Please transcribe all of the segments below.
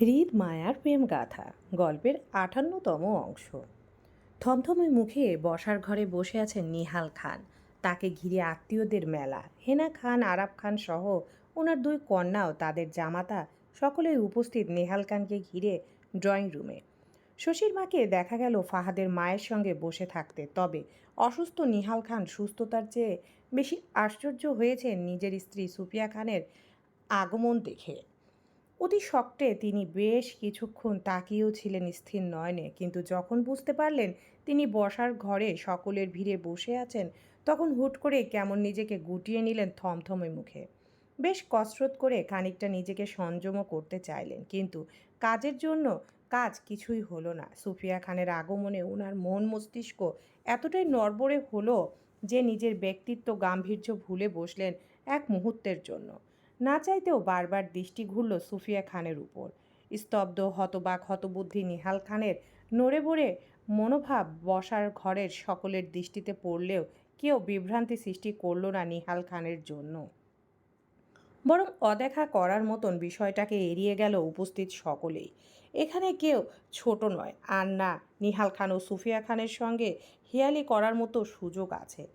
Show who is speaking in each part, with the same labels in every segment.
Speaker 1: হৃদ মায়ার প্রেম গাথা, গল্পের আটান্নতম অংশ। থমথমে মুখে বসার ঘরে বসে আছেন নিহাল খান। তাকে ঘিরে আত্মীয়দের মেলা। হেনা খান আরাব খান সহ ওনার দুই কন্যাও তাদের জামাতা সকলেই উপস্থিত নেহাল খানকে ঘিরে ড্রয়িং রুমে। শশীর মাকে দেখা গেল ফাহাদের মায়ের সঙ্গে বসে থাকতে। তবে অসুস্থ নিহাল খান সুস্থতার চেয়ে বেশি আশ্চর্য হয়েছেন নিজের স্ত্রী সুফিয়া খানের আগমন দেখে। অতি শক্তে তিনি বেশ কিছুক্ষণ তাকিয়েও ছিলেন স্থির নয়নে। কিন্তু যখন বুঝতে পারলেন তিনি বসার ঘরে সকলের ভিড়ে বসে আছেন, তখন হুট করে কেমন নিজেকে গুটিয়ে নিলেন থমথমে মুখে। বেশ কসরত করে খানিকটা নিজেকে সংযমও করতে চাইলেন। কিন্তু কাজের জন্য কাজ কিছুই হলো না। সুফিয়া খানের আগমনে ওনার মন মস্তিষ্ক এতটাই নড়বড়ে হলো যে নিজের ব্যক্তিত্ব গাম্ভীর্য ভুলে বসলেন এক মুহূর্তের জন্য। না চাইতেও বারবার দৃষ্টি ঘুরল সুফিয়া খানের উপর। স্তব্ধ, হতবাক, হতবুদ্ধি নিহাল খানের নড়ে বড়ে মনোভাব বসার ঘরের সকলের দৃষ্টিতে পড়লেও কেউ বিভ্রান্তি সৃষ্টি করল না নিহাল খানের জন্য। বরং অদেখা করার মতন বিষয়টাকে এড়িয়ে গেল উপস্থিত সকলেই। এখানে কেউ ছোট নয়, আর না, নিহাল খান ও সুফিয়া খানের সঙ্গে হিয়ালি করার মতো সুযোগ আছে।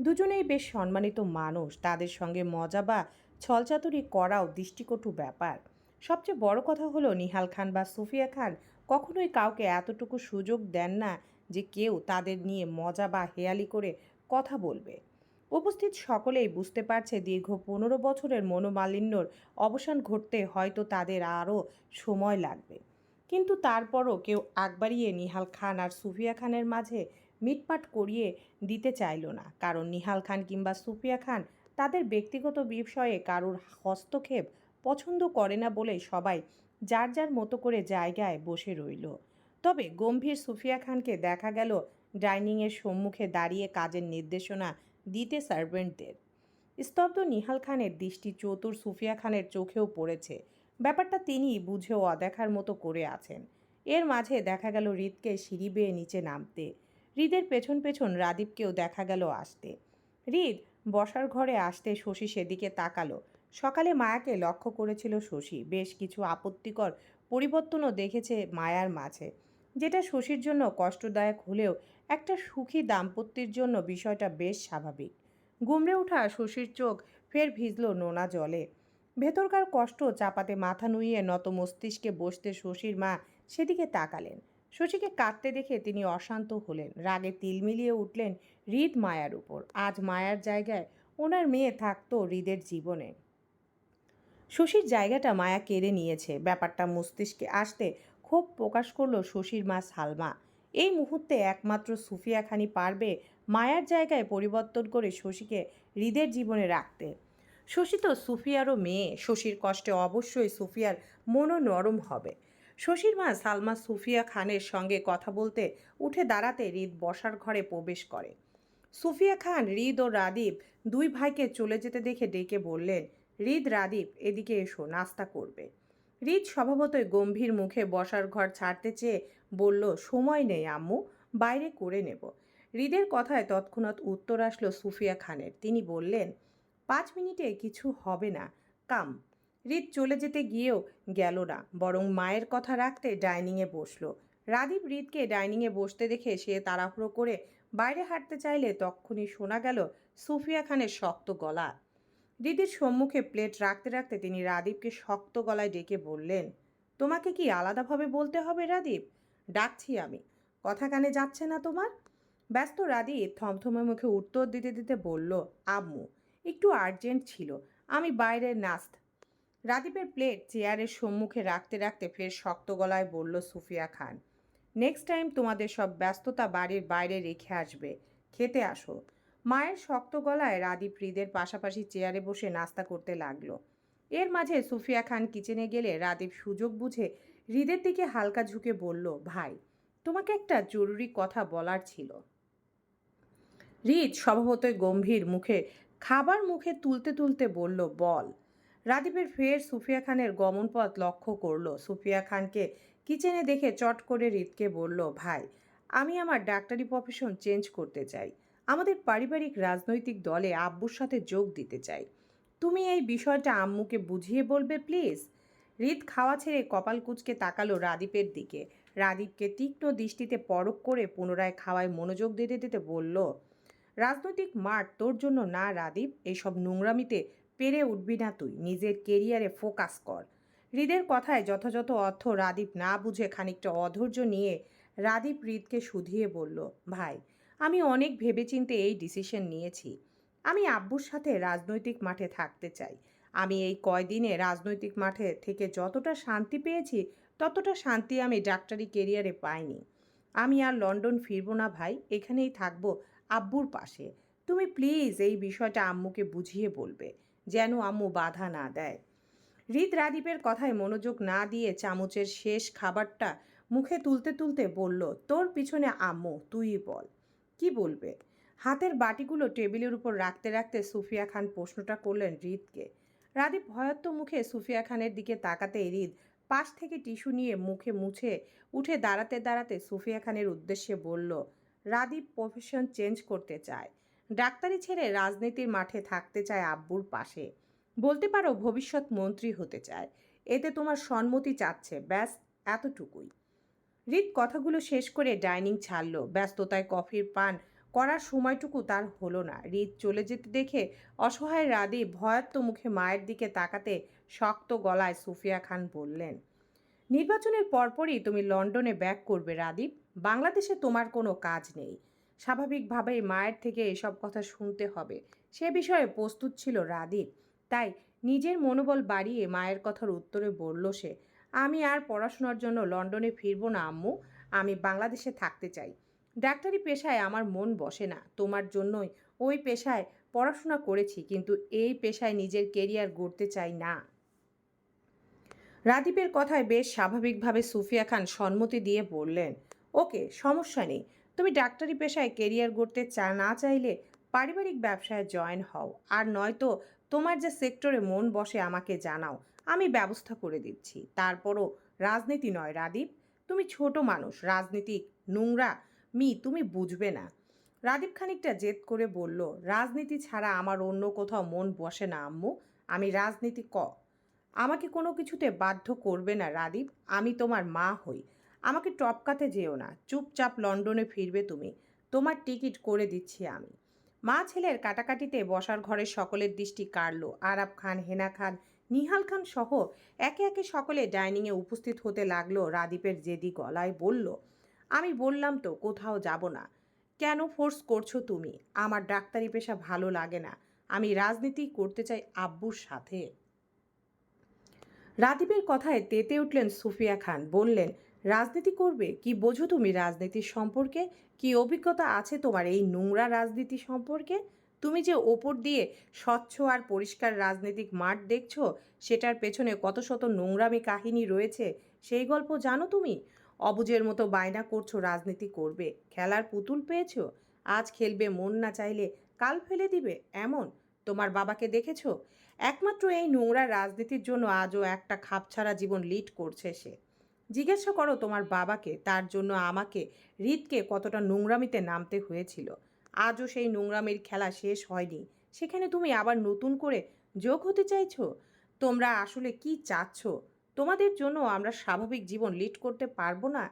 Speaker 1: দুজনেই বেশ সম্মানিত মানুষ, তাদের সঙ্গে মজা বা ছলচাতুরি করাও দৃষ্টিকটু ব্যাপার। সবচেয়ে বড় কথা হলো, নিহাল খান বা সুফিয়া খান কখনোই কাউকে এতটুকু সুযোগ দেন না যে কেউ তাদের নিয়ে মজা বা হেয়ালি করে কথা বলবে। উপস্থিত সকলেই বুঝতে পারছে দীর্ঘ পনেরো বছরের মনোমালিন্যর অবসান ঘটতে হয়তো তাদের আরও সময় লাগবে। কিন্তু তারপরও কেউ আগবাড়িয়ে নিহাল খান আর সুফিয়া খানের মাঝে মিটপাট করিয়ে দিতে চাইল না। কারণ নিহাল খান কিংবা সুফিয়া খান তাদের ব্যক্তিগত বিষয়ে কারুর হস্তক্ষেপ পছন্দ করে না বলে সবাই যার যার মতো করে জায়গায় বসে রইল। তবে গম্ভীর সুফিয়া খানকে দেখা গেল ডাইনিংয়ের সম্মুখে দাঁড়িয়ে কাজের নির্দেশনা দিতে সার্ভেন্টদের। স্তব্ধ নিহাল খানের দৃষ্টি চতুর সুফিয়া খানের চোখেও পড়েছে। ব্যাপারটা তিনি বুঝেও অদেখার মতো করে আছেন। এর মাঝে দেখা গেল হৃদকে সিঁড়ি বেয়ে নিচে নামতে। হৃদের পেছন পেছন রাদীপকেও দেখা গেল আসতে। হৃদ বসার ঘরে আসতে শশী সেদিকে তাকালো। সকালে মায়াকে লক্ষ্য করেছিল শশী। বেশ কিছু আপত্তিকর পরিবর্তনও দেখেছে মায়ার মাঝে। যেটা শশীর জন্য কষ্টদায়ক হলেও একটা সুখী দাম্পত্যের জন্য বিষয়টা বেশ স্বাভাবিক। গুমড়ে ওঠা শশীর চোখ ফের ভিজল নোনা জলে। ভেতরকার কষ্ট চাপাতে মাথা নুইয়ে নত মস্তিষ্কে বসতে শশীর মা সেদিকে তাকালেন। শশীকে কাঁদতে দেখে তিনি অশান্ত হলেন। রাগে তিল মিলিয়ে উঠলেন হৃদ মায়ার উপর। আজ মায়ার জায়গায় ওনার মেয়ে থাকতো হৃদের জীবনে। শশীর জায়গাটা মায়া কেড়ে নিয়েছে। ব্যাপারটা মস্তিষ্কে আসতে ক্ষোভ প্রকাশ করল শশীর মা সালমা। এই মুহূর্তে একমাত্র সুফিয়া খানি পারবে মায়ার জায়গায় পরিবর্তন করে শশীকে হৃদের জীবনে রাখতে। শশী তো সুফিয়ারও মেয়ে। শশীর কষ্টে অবশ্যই সুফিয়ার মনও নরম হবে। শশীর মা সালমা সুফিয়া খানের সঙ্গে কথা বলতে উঠে দাঁড়াতে হৃদ বসার ঘরে প্রবেশ করে। সুফিয়া খান, হৃদ ও রাদীপ দুই ভাইকে চলে যেতে দেখে ডেকে বললেন, হৃদ, রাদীপ, এদিকে এসো, নাস্তা করবে। হৃদ স্বভাবতই গম্ভীর মুখে বসার ঘর ছাড়তে চেয়ে বলল, সময় নেই আম্মু, বাইরে করে নেব। হৃদের কথায় তৎক্ষণাৎ উত্তর আসলো সুফিয়া খানের। তিনি বললেন, পাঁচ মিনিটে কিছু হবে না, কাম। হৃদ চলে যেতে গিয়েও গেল না, বরং মায়ের কথা রাখতে ডাইনিংয়ে বসল। রাদীপ হৃদকে ডাইনিংয়ে বসতে দেখে সে তাড়াহুড়ো করে বাইরে হাঁটতে চাইলে তক্ষুনি শোনা গেল সুফিয়া খানের শক্ত গলা। দিদির সম্মুখে প্লেট রাখতে রাখতে তিনি রাদীপকে শক্ত গলায় ডেকে বললেন, তোমাকে কি আলাদাভাবে বলতে হবে রাদীপ? ডাকছি আমি। কথা কানে যাচ্ছে না তোমার? ব্যস্ত রাদীপ থমথমে মুখে উত্তর দিতে দিতে বলল, আম্মু, একটু আর্জেন্ট ছিল। আমি বাইরের নাস্ত রাদীপের প্লেট চেয়ারের সম্মুখে রাখতে রাখতে ফের শক্ত গলায় বলল, সুফিয়া খান নেক্সট টাইম তোমাদের সব ব্যস্ততা বাড়ির বাইরে রেখে আসবে। খেতে আসো। মায়ের শক্ত গলায় রাদীপ হৃদের পাশাপাশি চেয়ারে বসে নাস্তা করতে লাগল। এর মাঝে সুফিয়া খান কিচেনে গেলে রাদীপ সুযোগ বুঝে হৃদের দিকে হালকা ঝুঁকে বলল, ভাই, তোমাকে একটা জরুরি কথা বলার ছিল। হৃদ স্বভাবতই গম্ভীর, মুখে খাবার মুখে তুলতে তুলতে বলল, বল। রাদীপের ফের সুফিয়া খানের গমনপথ লক্ষ্য করল। সুফিয়া খানকে কিচেনে দেখে চট করে হৃদকে বলল, ভাই, আমি আমার ডাক্তারি প্রফেশন চেঞ্জ করতে চাই। আমাদের পারিবারিক রাজনৈতিক দলে আব্বুর সাথে যোগ দিতে চাই। তুমি এই বিষয়টা আম্মুকে বুঝিয়ে বলবে, প্লিজ? হৃদ খাওয়া ছেড়ে কপাল কুচকে তাকালো রাদীপের দিকে। রাদীপকে তীক্ষ্ণ দৃষ্টিতে পরক করে পুনরায় খাওয়ায় মনোযোগ দিতে দিতে বলল, রাজনৈতিক মাঠ তোর জন্য না রাদীপ এইসব নোংরামিতে পেরে উঠবি না তুই। নিজের কেরিয়ারে ফোকাস কর। হৃদের কথায় যথাযথ অর্থ রাদীপ না বুঝে খানিকটা অধৈর্য নিয়ে রাদীপ হৃদকে শুধিয়ে বলল, ভাই, আমি অনেক ভেবেচিন্তে এই ডিসিশন নিয়েছি। আমি আব্বুর সাথে রাজনৈতিক মাঠে থাকতে চাই। আমি এই কয়দিনে রাজনৈতিক মাঠে থেকে যতটা শান্তি পেয়েছি, ততটা শান্তি আমি ডাক্তারি কেরিয়ারে পাইনি। আমি আর লন্ডন ফিরবো না ভাই, এখানেই থাকব আব্বুর পাশে। তুমি প্লিজ এই বিষয়টা আম্মুকে বুঝিয়ে বলবে। যেন আম্মু বাধা না দেয়। হৃদ রাদীপের কথায় মনোযোগ না দিয়ে চামচের শেষ খাবারটা মুখে তুলতে তুলতে বলল, তোর পিছনে আম্মু, তুই বল, কি বলবে? হাতের বাটিগুলো টেবিলের উপর রাখতে রাখতে সুফিয়া খান প্রশ্নটা করলেন হৃদকে। রাদীপ ভয়ত্ব মুখে সুফিয়া খানের দিকে তাকাতে হৃদ পাশ থেকে টিস্যু নিয়ে মুখে মুছে উঠে দাঁড়াতে দাঁড়াতে সুফিয়া খানের উদ্দেশ্যে বলল, রাদীপ প্রফেশন চেঞ্জ করতে চায়। ডাক্তারি ছেড়ে রাজনীতির মাঠে থাকতে চায় আব্বুর পাশে। বলতে পারো ভবিষ্যৎ মন্ত্রী হতে চায়। এতে তোমার সম্মতি চাচ্ছে, ব্যাস এতটুকুই। হৃদ কথাগুলো শেষ করে ডাইনিং ছাড়ল। ব্যস্ততায় কফির পান করার সময়টুকু তার হলো না। হৃদ চলে যেতে দেখে অসহায় রাদী ভয়াত্ম মুখে মায়ের দিকে তাকাতে শক্ত গলায় সুফিয়া খান বললেন, নির্বাচনের পরপরই তুমি লন্ডনে ব্যাক করবে রাদীপ। বাংলাদেশে তোমার কোনো কাজ নেই। স্বাভাবিকভাবেই মায়ের থেকে এসব কথা শুনতে হবে। সে বিষয়ে প্রস্তুত ছিল রাদীপ তাই নিজের মনোবল বাড়িয়ে মায়ের কথার উত্তরে বলল সে, আমি আর পড়াশোনার জন্য লন্ডনে ফিরবো না আম্মু, আমি বাংলাদেশে থাকতে চাই। ডাক্তারি পেশায় আমার মন বসে না, তোমার জন্যই ওই পেশায় পড়াশোনা করেছি, কিন্তু এই পেশায় নিজের কেরিয়ার গড়তে চাই না। রাদীপের কথায় বেশ স্বাভাবিকভাবে সুফিয়া খান সম্মতি দিয়ে বললেন, ওকে, সমস্যা নেই। তুমি ডাক্তারি পেশায় কেরিয়ার গড়তে চা, না চাইলে পারিবারিক ব্যবসায় জয়েন হও। আর নয়তো তোমার যে সেক্টরে মন বসে আমাকে জানাও। আমি ব্যবস্থা করে দিচ্ছি। তারপরও রাজনীতি নয় রাদীপ। তুমি ছোট মানুষ, রাজনীতিক নোংরা মি, তুমি বুঝবে না। রাদীপ খানিকটা জেদ করে বলল, রাজনীতি ছাড়া আমার অন্য কোথাও মন বসে না, আম্মু। আমি রাজনীতি ক আমাকে কোনো কিছুতে বাধ্য করবে না রাদীপ। আমি তোমার মা হই। আমাকে টপকাতে যেও না। চুপচাপ লন্ডনে ফিরবে তুমি। তোমার টিকিট করে দিচ্ছি আমি। মা ছেলের কাটাকাটিতে বসার ঘরের সকলের দৃষ্টি কাড়ল। আরাব খান, হেনা খান, নিহাল খান সহ একে একে সকলে ডাইনিংয়ে উপস্থিত হতে লাগল রাদীপের জেদি গলায়। বলল, আমি বললাম তো, কোথাও যাব না। কেন ফোর্স করছ তুমি? আমার ডাক্তারি পেশা ভালো লাগে না। আমি রাজনীতি করতে চাই আব্বুর সাথে। রাদীপের কথায় তেতে উঠলেন সুফিয়া খান। বললেন রাজনীতি করবে? কি বোঝো তুমি রাজনীতির সম্পর্কে? কি অভিজ্ঞতা আছে তোমার এই নোংরা রাজনীতি সম্পর্কে? তুমি যে ওপর দিয়ে স্বচ্ছ আর পরিষ্কার রাজনৈতিক মাঠ দেখছ, সেটার পেছনে কত শত নোংরামি কাহিনী রয়েছে, সেই গল্প জানো তুমি? অবুজের মতো বায়না করছ রাজনীতি করবে। খেলার পুতুল পেয়েছ? আজ খেলবে মন না চাইলে কাল ফেলে দিবে, এমন? তোমার বাবাকে দেখেছ? একমাত্র এই নোংরা রাজনীতির জন্য আজও একটা খাপছাড়া জীবন লিড করছে সে। জিজ্ঞাসা করো তোমার বাবাকে, তার জন্য আমাকে, হৃদকে কতটা নোংরামিতে নামতে হয়েছিল। আজও সেই নোংরামির খেলা শেষ হয়নি। সেখানে তুমি আবার নতুন করে যোগ হতে চাইছো? তোমরা আসলে কি চাচ্ছ? তোমাদের জন্য আমরা স্বাভাবিক জীবন লিড করতে পারব না।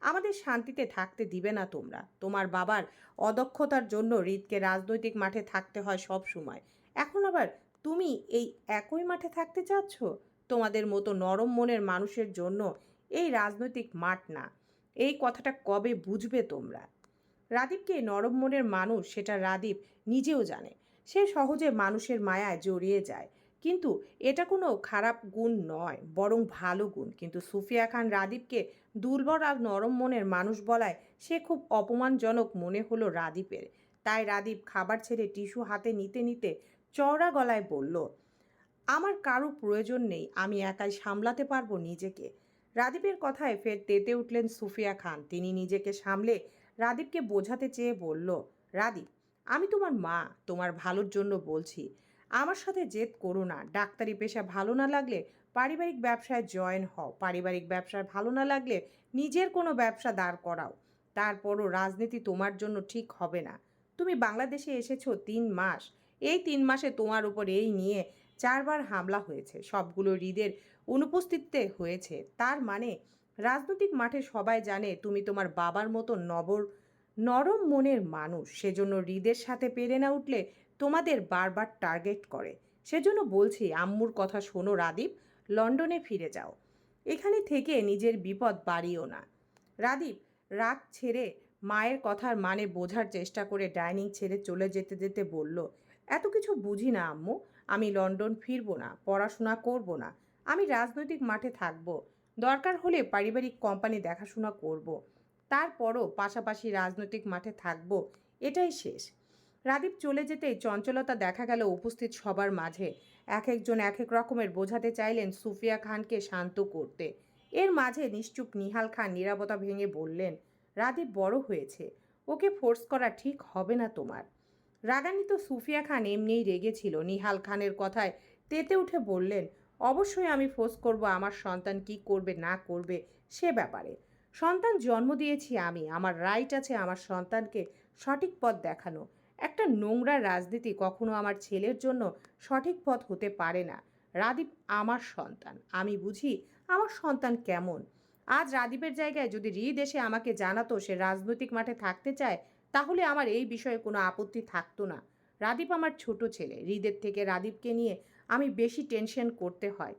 Speaker 1: আমাদের শান্তিতে থাকতে দিবে না তোমরা। তোমার বাবার অদক্ষতার জন্য হৃদকে রাজনৈতিক মাঠে থাকতে হয় সব সময়। এখন আবার তুমি এই একই মাঠে থাকতে চাচ্ছ? তোমাদের মতো নরম মনের মানুষের জন্য এই রাজনৈতিক মাঠ না। এই কথাটা কবে বুঝবে তোমরা? রাদীপকে নরম মনের মানুষ সেটা রাদীপ নিজেও জানে। সে সহজে মানুষের মায়ায় জড়িয়ে যায়। কিন্তু এটা কোনো খারাপ গুণ নয়, বরং ভালো গুণ। কিন্তু সুফিয়া খান রাদীপকে দুর্বল আর নরম মনের মানুষ বলায় সে খুব অপমানজনক মনে হলো রাদীপের। তাই রাদীপ খাবার ছেড়ে টিস্যু হাতে নিতে নিতে চওড়া গলায় বলল, আমার কারও প্রয়োজন নেই, আমি একাই সামলাতে পারব নিজেকে। রাদীপের কথায় ফের তেতে উঠলেন সুফিয়া খান। তিনি নিজেকে সামলে রাদীপকে বোঝাতে চেয়ে বলল, রাদীপ, আমি তোমার মা, তোমার ভালোর জন্য বলছি। আমার সাথে জেদ করো না। ডাক্তারি পেশা ভালো না লাগলে পারিবারিক ব্যবসায় জয়েন হও। পারিবারিক ব্যবসায় ভালো না লাগলে নিজের কোনো ব্যবসা দাঁড় করাও। তারপরও রাজনীতি তোমার জন্য ঠিক হবে না। তুমি বাংলাদেশে এসেছ তিন মাস। এই তিন মাসে তোমার উপর এই নিয়ে চারবার হামলা হয়েছে। সবগুলো হৃদের অনুপস্থিতিতে হয়েছে। তার মানে রাজনৈতিক মাঠে সবাই জানে তুমি তোমার বাবার মতো নবর, নরম মনের মানুষ। সেজন্য হৃদের সাথে পেরে না উঠলে তোমাদের বারবার টার্গেট করে। সেজন্য বলছি, আম্মুর কথা শোনো রাদীপ, লন্ডনে ফিরে যাও। এখানে থেকে নিজের বিপদ বাড়িও না। রাদীপ, রাগ ছেড়ে মায়ের কথার মানে বোঝার চেষ্টা করে ডাইনিং ছেড়ে চলে যেতে যেতে বলল, এত কিছু বুঝি না আম্মু, আমি লন্ডন ফিরবো না, পড়াশোনা করব না। আমি রাজনৈতিক মাঠে থাকব। দরকার হলে পারিবারিক কোম্পানি দেখাশোনা করব। তারপরও পাশাপাশি রাজনৈতিক মাঠে থাকব। এটাই শেষ। রাদীপ চলে যেতেই চঞ্চলতা দেখা গেল উপস্থিত সবার মাঝে। এক একজন এক এক রকমের বোঝাতে চাইলেন সুফিয়া খানকে শান্ত করতে। এর মাঝে নিশ্চুপ নিহাল খান নিরাপত্তা ভেঙে বললেন, রাদীপ বড় হয়েছে। ওকে ফোর্স করা ঠিক হবে না তোমার। রাগান্বিত সুফিয়া খান এমনিই রেগেছিল নিহাল খানের কথায় তেতে উঠে বললেন অবশ্যই আমি ফোর্স করব আমার সন্তান কি করবে, না করবে, সে ব্যাপারে। সন্তান জন্ম দিয়েছি আমি, আমার রাইট আছে আমার সন্তানকে সঠিক পথ দেখানো। একটা নোংরা রাজনীতি কখনো আমার ছেলের জন্য সঠিক পথ হতে পারে না। রাদীপ আমার সন্তান, আমি বুঝি আমার সন্তান কেমন। আজ রাদীপের জায়গায় যদি হৃদ এসে আমাকে জানাতো সে রাজনৈতিক মাঠে থাকতে চায়, তাহলে আমার এই বিষয়ে কোনো আপত্তি থাকতো না। রাদীপ আমার ছোট ছেলে হৃদের থেকে রাদীপকে নিয়ে আমি বেশি টেনশন করতে হয়।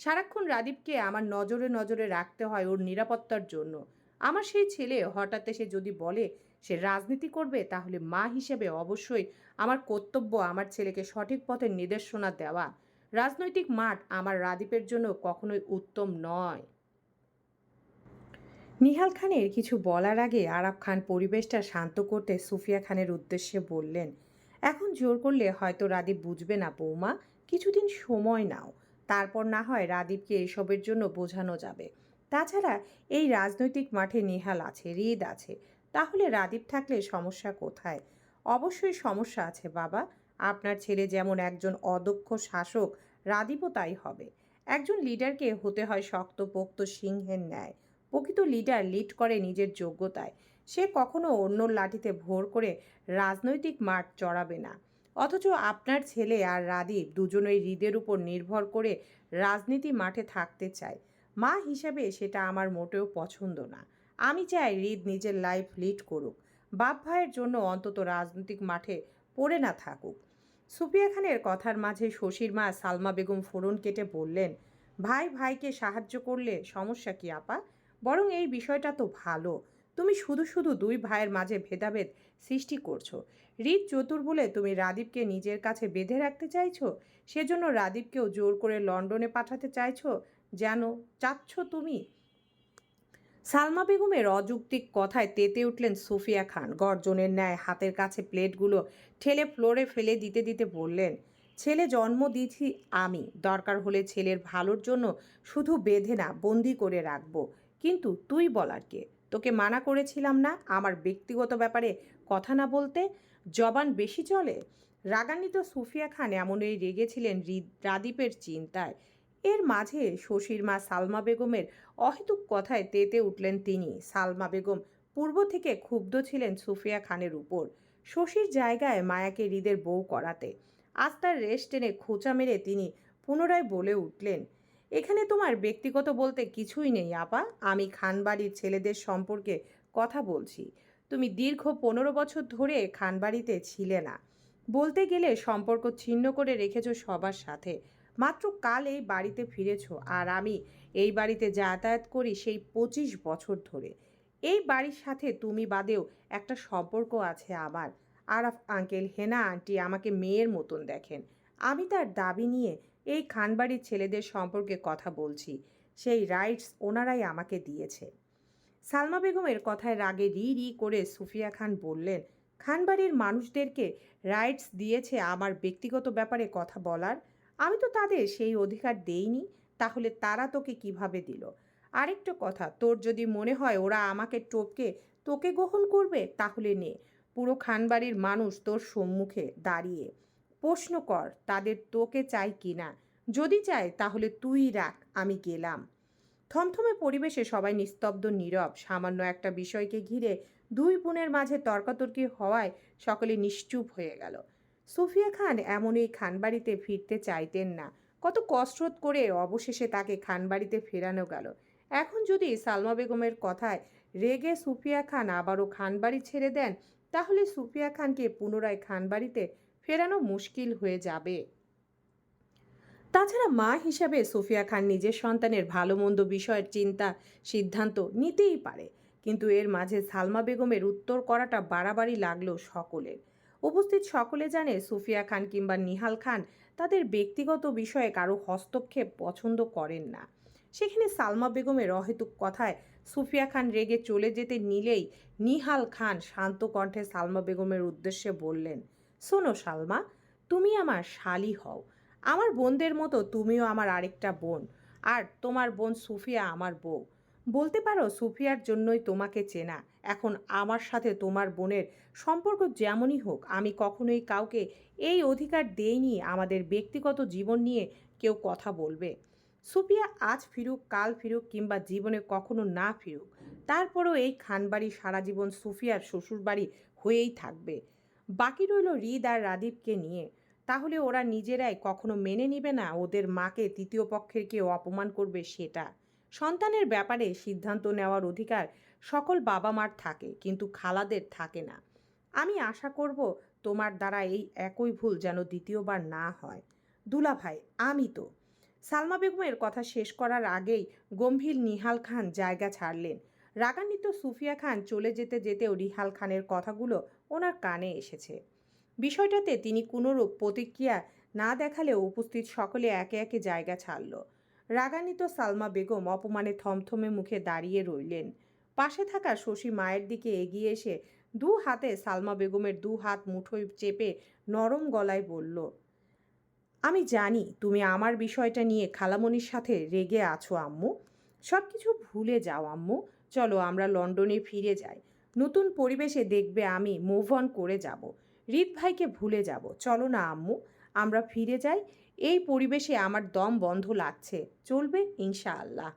Speaker 1: সারাক্ষণ রাদীপকে আমার নজরে নজরে রাখতে হয় ওর নিরাপত্তার জন্য। আমার সেই ছেলে হঠাৎ এসে যদি বলে, সে রাজনীতি করবে, তাহলে মা হিসেবে অবশ্যই আমার কর্তব্য আমার ছেলেকে সঠিক পথের নির্দেশনা দেওয়া। রাজনৈতিক মাঠ আমার রাদীপের জন্য কখনোই উত্তম নয়। নিহাল খানের কিছু বলার আগে আরাব খান পরিবেশটা শান্ত করতে সুফিয়া খানের উদ্দেশ্যে বললেন, এখন জোর করলে হয়তো রাদীপ বুঝবে না বৌমা কিছুদিন সময় নাও, তারপর না হয় রাদীপকে এসবের জন্য বোঝানো যাবে। তাছাড়া এই রাজনৈতিক মাঠে নিহাল আছে, হৃদ আছে। তাহলে রাদীপ থাকলে সমস্যা কোথায়? অবশ্যই সমস্যা আছে, বাবা। আপনার ছেলে যেমন একজন অদক্ষ শাসক, রাদীপও তাই হবে। একজন লিডারকে হতে হয় শক্তপোক্ত সিংহের ন্যায়। প্রকৃত লিডার লিড করে নিজের যোগ্যতায়। সে কখনো অন্য লাঠিতে ভোর করে রাজনৈতিক মাঠ চড়াবে না। অথচ আপনার ছেলে আর রাদীপ দুজনেই হৃদের উপর নির্ভর করে রাজনীতি মাঠে থাকতে চায়। মা হিসেবে সেটা আমার মোটেও পছন্দ না। আমি চাই হৃদ নিজের লাইফ লিড করুক। বাপ ভাইয়ের জন্য অন্তত রাজনৈতিক মাঠে পড়ে না থাকুক। সুফিয়া খানের কথার মাঝে শশীর মা সালমা বেগম ফোরন কেটে বললেন, ভাই, ভাইকে সাহায্য করলে সমস্যা কি আপা? বরং এই বিষয়টা তো ভালো। তুমি শুধু শুধু দুই ভাইয়ের মাঝে ভেদাভেদ সৃষ্টি করছ। হৃদ চতুর বলে তুমি রাদীপকে নিজের কাছে বেঁধে রাখতে চাইছো? সেজন্য রাদীপকেও জোর করে লন্ডনে পাঠাতে চাইছো? যেন চাচ্ছ তুমি? সালমা বেগমের অযৌক্তিক কথায় তেতে উঠলেন সুফিয়া খান। গর্জনের ন্যায় হাতের কাছে প্লেটগুলো ঠেলে ফ্লোরে ফেলে দিতে দিতে বললেন, ছেলে জন্ম দিয়েছি আমি। দরকার হলে ছেলের ভালোর জন্য শুধু বেঁধে না, বন্দি করে রাখব। কিন্তু তুই বলার কে? তোকে মানা করেছিলাম না? আমার ব্যক্তিগত ব্যাপারে কথা না বলতে জবান বেশি চলে? রাগান্বিত সুফিয়া খান এমনই রেগেছিলেন রাদীপের চিন্তায়। এর মাঝে শশীর মা সালমা বেগমের অহেতুক কথায় তেতে উঠলেন তিনি। সালমা বেগম পূর্ব থেকে ক্ষুব্ধ ছিলেন সুফিয়া খানের উপর। শশীর জায়গায় মায়াকে হৃদের বউ করাতে। আজ তার রেস্ট টেনে খোঁচা মেরে তিনি পুনরায় বলে উঠলেন, এখানে তোমার ব্যক্তিগত বলতে কিছুই নেই, আপা। আমি খানবাড়ির ছেলেদের সম্পর্কে কথা বলছি। তুমি দীর্ঘ পনেরো বছর ধরে খানবাড়িতে ছিলে না। বলতে গেলে সম্পর্ক ছিন্ন করে রেখেছো সবার সাথে। মাত্র কাল এই বাড়িতে ফিরেছ আর আমি এই বাড়িতে যাতায়াত করি সেই পঁচিশ বছর ধরে। এই বাড়ির সাথে তুমি বাদেও একটা সম্পর্ক আছে আমার। আরাফ আঙ্কেল, হেনা আন্টি আমাকে মেয়ের মতন দেখেন। আমি তার দাবি নিয়ে এই খানবাড়ির ছেলেদের সম্পর্কে কথা বলছি। সেই রাইটস ওনারাই আমাকে দিয়েছে। সালমা বেগমের কথায় রাগে রি রি করে সুফিয়া খান বললেন, খানবাড়ির মানুষদেরকে রাইটস দিয়েছে আমার ব্যক্তিগত ব্যাপারে কথা বলার। আমি তো তাদের সেই অধিকার দেইনি, তাহলে তারা তোকে কীভাবে দিল? আরেকটা কথা, তোর যদি মনে হয় ওরা আমাকে টপকে, তোকে গ্রহণ করবে, তাহলে নে। পুরো খানবাড়ির মানুষ তোর সম্মুখে দাঁড়িয়ে। প্রশ্ন কর, তাদের তোকে চাই কি না যদি চায়, তাহলে তুই রাখ, আমি গেলাম। থমথমে পরিবেশে সবাই নিস্তব্ধ, নীরব। সামান্য একটা বিষয়কে ঘিরে দুই বোনের মাঝে তর্কাতর্কি হওয়ায় সকলে নিশ্চুপ হয়ে গেল। সুফিয়া খান এমন এই খানবাড়িতে ফিরতে চাইতেন না। কত কসরত করে অবশেষে তাকে খানবাড়িতে ফেরানো গেল। এখন যদি সালমা বেগমের কথায় রেগে সুফিয়া খান আবারও খানবাড়ি ছেড়ে দেন, তাহলে সুফিয়া খানকে পুনরায় খানবাড়িতে ফেরানো মুশকিল হয়ে যাবে। তাছাড়া মা হিসাবে সুফিয়া খান নিজের সন্তানের ভালো মন্দ বিষয়ের চিন্তা, সিদ্ধান্ত নিতেই পারে। কিন্তু এর মাঝে সালমা বেগমের উত্তর করাটা বাড়াবাড়ি লাগল সকলের। উপস্থিত সকলে জানে সুফিয়া খান কিংবা নিহাল খান তাদের ব্যক্তিগত বিষয়ে কারও হস্তক্ষেপ পছন্দ করেন না। সেখানে সালমা বেগমের অহেতুক কথায় সুফিয়া খান রেগে চলে যেতে নিলেই নিহাল খান শান্ত কণ্ঠে সালমা বেগমের উদ্দেশ্যে বললেন, শোনো সালমা, তুমি আমার শালি হও। আমার বোনদের মতো তুমিও আমার আরেকটা বোন। আর তোমার বোন সুফিয়া আমার বউ। বলতে পারো সুফিয়ার জন্যই তোমাকে চেনা। এখন আমার সাথে তোমার বোনের সম্পর্ক যেমনই হোক, আমি কখনোই কাউকে এই অধিকার দেইনি আমাদের ব্যক্তিগত জীবন নিয়ে কেউ কথা বলবে। সুফিয়া আজ ফিরুক, কাল ফিরুক কিংবা জীবনে কখনো না ফিরুক। তারপরও এই খানবাড়ি সারা জীবন সুফিয়ার শ্বশুরবাড়ি হয়েই থাকবে। বাকি রইল রিদ আর রাদীপকে নিয়ে। তাহলে ওরা নিজেরাই কখনো মেনে নিবে না ওদের মাকে তৃতীয় পক্ষের কেউ অপমান করবে সেটা। সন্তানের ব্যাপারে সিদ্ধান্ত নেওয়ার অধিকার সকল বাবা মার থাকে, কিন্তু খালাদের থাকে না। আমি আশা করব তোমার দ্বারা এই একই ভুল যেন দ্বিতীয়বার না হয়। দুলা ভাই আমি তো। সালমা বেগমের কথা শেষ করার আগেই গম্ভীর নিহাল খান জায়গা ছাড়লেন। রাগান্বিত সুফিয়া খান চলে যেতে যেতেও রিহাল খানের কথাগুলো ওনার কানে এসেছে। বিষয়টাতে তিনি কোনোরূপ প্রতিক্রিয়া না দেখালেও উপস্থিত সকলে একে একে জায়গা ছাড়ল। রাগান্বিত সালমা বেগম অপমানে থমথমে মুখে দাঁড়িয়ে রইলেন। পাশে থাকা শশী মায়ের দিকে এগিয়ে এসে দু হাতে সালমা বেগমের দু হাত মুঠোয় চেপে নরম গলায় বলল, আমি জানি তুমি আমার বিষয়টা নিয়ে খালামণির সাথে রেগে আছো, আম্মু। সব কিছু ভুলে যাও, আম্মু। চলো আমরা লন্ডনে ফিরে যাই। নতুন পরিবেশে দেখবে আমি মুভ অন করে যাব। রিত ভাইকে ভুলে যাব। চলো না, আম্মু, আমরা ফিরে যাই। এই পরিবেশে আমার দম বন্ধ লাগছে। চলবে ইনশাআল্লাহ।